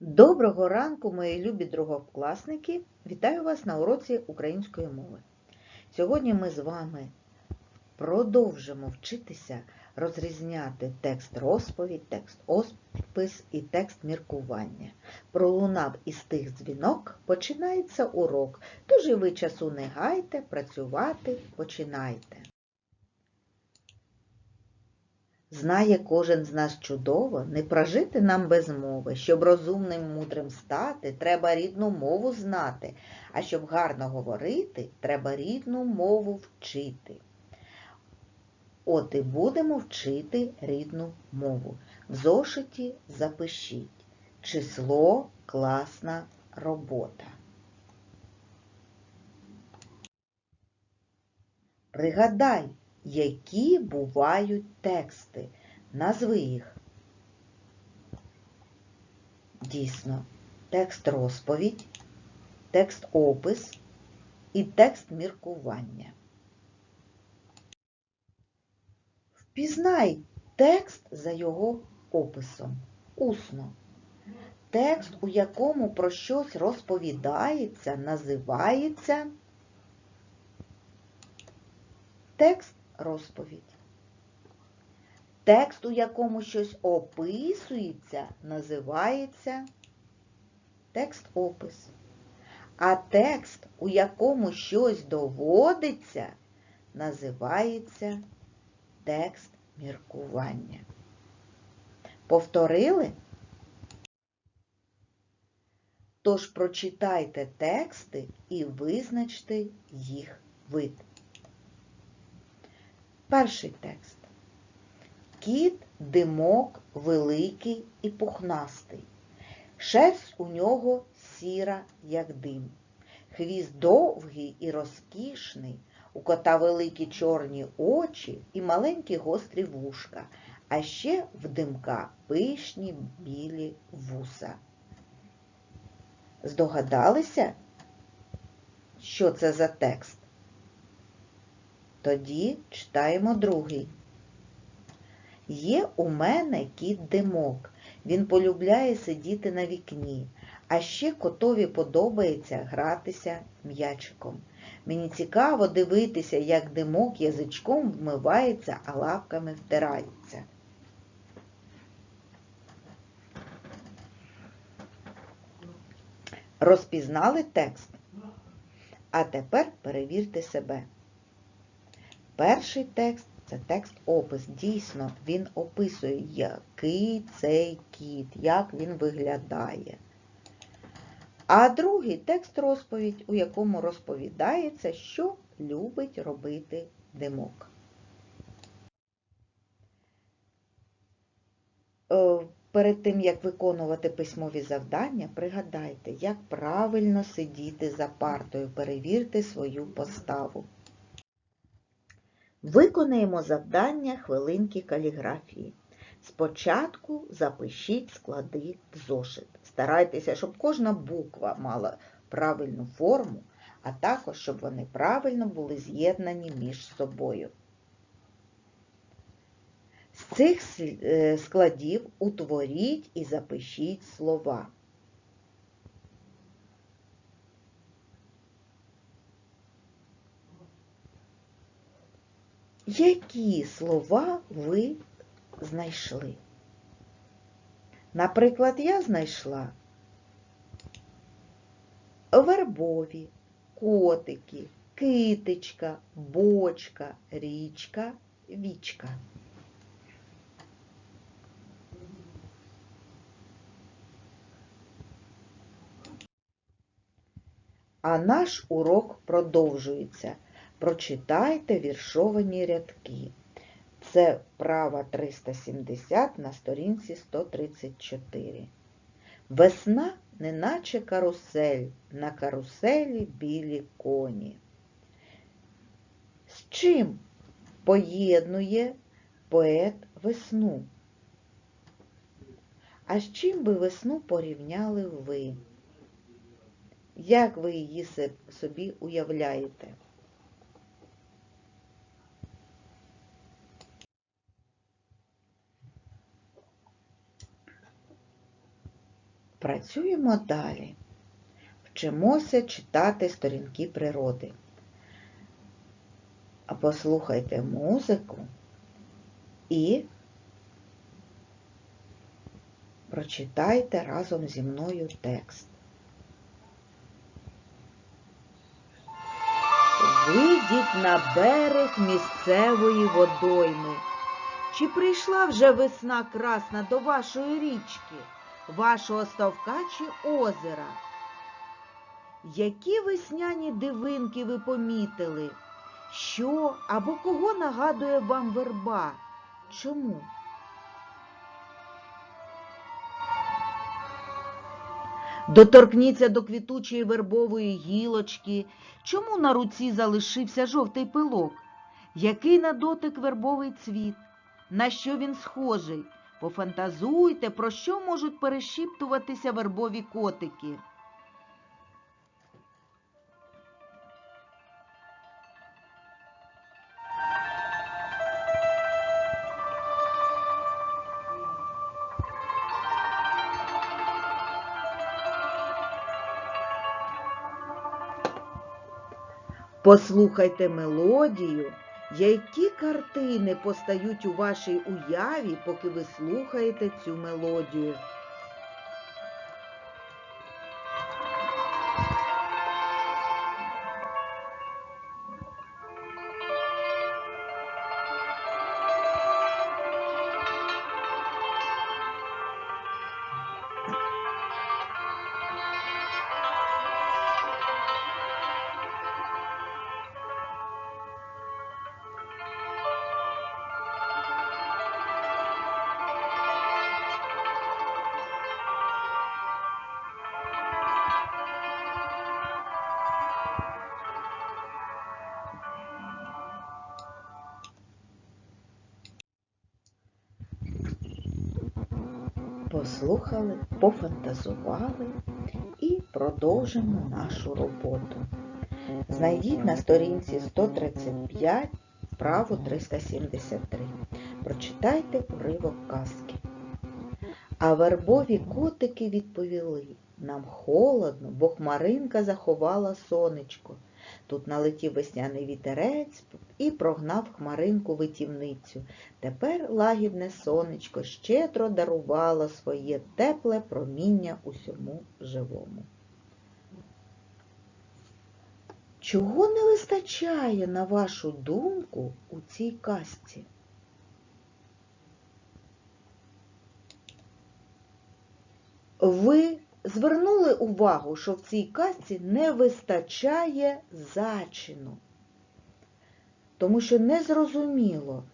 Доброго ранку, мої любі другокласники! Вітаю вас на уроці української мови. Сьогодні ми з вами продовжимо вчитися розрізняти текст розповідь, текст опис і текст міркування. Пролунав із тих дзвінок, починається урок, тож і ви часу не гайте, працювати починайте. Знає кожен з нас чудово, не прожити нам без мови. Щоб розумним мудрим стати, треба рідну мову знати, а щоб гарно говорити, треба рідну мову вчити. От і будемо вчити рідну мову. В зошиті запишіть. Число класна робота. Пригадай, які бувають тексти. Назви їх. Дійсно, текст розповідь, текст опис і текст міркування. Впізнай текст за його описом. Усно. Текст, у якому про щось розповідається, називається текст розповідь. Текст, у якому щось описується, називається текст опис. А текст, у якому щось доводиться, називається текст міркування. Повторили? Тож прочитайте тексти і визначте їх вид. Перший текст. Кіт димок великий і пухнастий. Шерсть у нього сіра, як дим. Хвіст довгий і розкішний, у кота великі чорні очі і маленькі гострі вушка, а ще в димка пишні білі вуса. Здогадалися, що це за текст? Тоді читаємо другий. Є у мене кіт димок. Він полюбляє сидіти на вікні, а ще котові подобається гратися м'ячиком. Мені цікаво дивитися, як димок язичком вмивається, а лапками втирається. Розпізнали текст? А тепер перевірте себе. Перший текст це текст опис. Дійсно, він описує, який цей кіт, як він виглядає. А другий текст розповідь, у якому розповідається, що любить робити димок. Е, Перед тим, як виконувати письмові завдання, пригадайте, як правильно сидіти за партою, перевірте свою поставу. Виконаємо завдання хвилинки каліграфії. Спочатку запишіть склади в зошит. Старайтеся, щоб кожна буква мала правильну форму, а також, щоб вони правильно були з'єднані між собою. З цих е, складів утворіть і запишіть слова. Які слова ви знайшли? Наприклад, я знайшла вербові, котики, китичка, бочка, річка, вічка. А наш урок продовжується. Прочитайте віршовані рядки. Це права 370 на сторінці 134. Весна, неначе карусель, на каруселі білі коні. З чим поєднує поет весну? А з чим би весну порівняли ви? Як ви її собі уявляєте? Працюємо далі. Вчимося читати сторінки природи. Послухайте музику і прочитайте разом зі мною текст. Вийдіть на берег місцевої водойми. Чи прийшла вже весна красна до вашої річки, вашого ставка чи озера? Які весняні дивинки ви помітили? Що або кого нагадує вам верба? Чому? Доторкніться до квітучої вербової гілочки. Чому на руці залишився жовтий пилок? Який на дотик вербовий цвіт? На що він схожий? Пофантазуйте, про що можуть перешіптуватися вербові котики. Послухайте мелодію, які картини постають у вашій уяві, поки ви слухаєте цю мелодію. Послухали, пофантазували і продовжимо нашу роботу. Знайдіть на сторінці 135 вправу 373. Прочитайте уривок казки. А вербові котики відповіли, нам холодно, бо хмаринка заховала сонечко. Тут налетів весняний вітерець і прогнав хмаринку витівницю. Тепер лагідне сонечко щедро дарувало своє тепле проміння усьому живому. Чого не вистачає, на вашу думку, у цій казці? Ви звернули увагу, що в цій казці не вистачає зачину, тому що незрозуміло,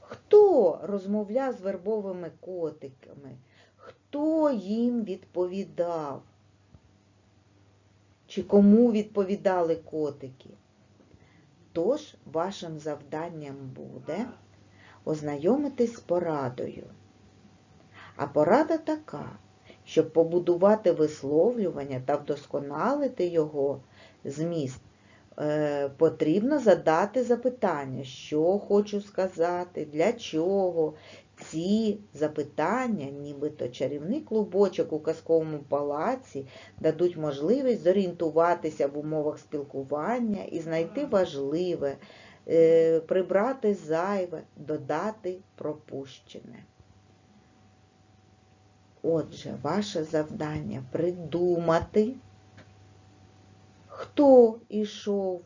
хто розмовляв з вербовими котиками, хто їм відповідав, чи кому відповідали котики. Тож вашим завданням буде ознайомитись з порадою. А порада така щоб побудувати висловлювання та вдосконалити його зміст, е, потрібно задати запитання, що хочу сказати, для чого. Ці запитання, нібито чарівний клубочок у казковому палаці, дадуть можливість зорієнтуватися в умовах спілкування і знайти важливе, е, прибрати зайве, додати пропущене. Отже, ваше завдання придумати, хто ішов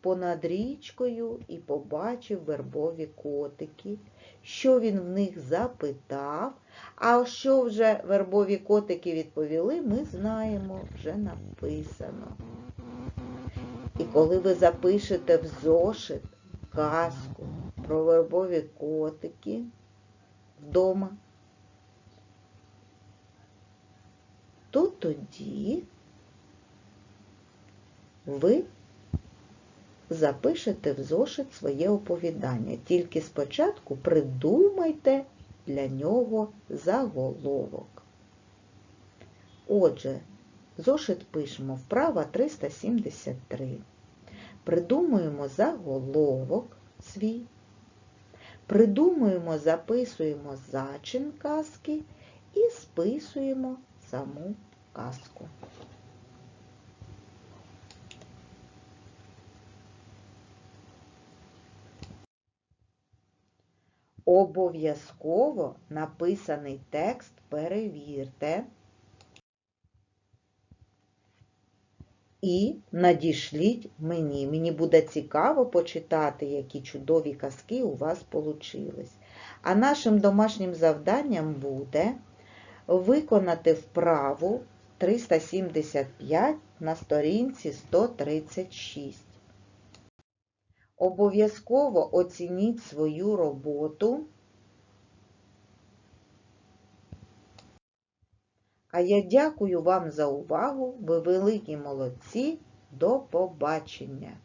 понад річкою і побачив вербові котики, що він в них запитав, а що вже вербові котики відповіли, ми знаємо, вже написано. І коли ви запишете в зошит казку про вербові котики вдома, то тоді ви запишете в зошит своє оповідання. Тільки спочатку придумайте для нього заголовок. Отже, зошит пишемо вправа 373. Придумуємо заголовок свій. Придумуємо, записуємо зачин казки і списуємо саму казку. Обов'язково написаний текст перевірте і надішліть мені. Мені буде цікаво почитати, які чудові казки у вас получились. А нашим домашнім завданням буде виконати вправу 375 на сторінці 136. Обов'язково оцініть свою роботу. А я дякую вам за увагу. Ви великі молодці. До побачення!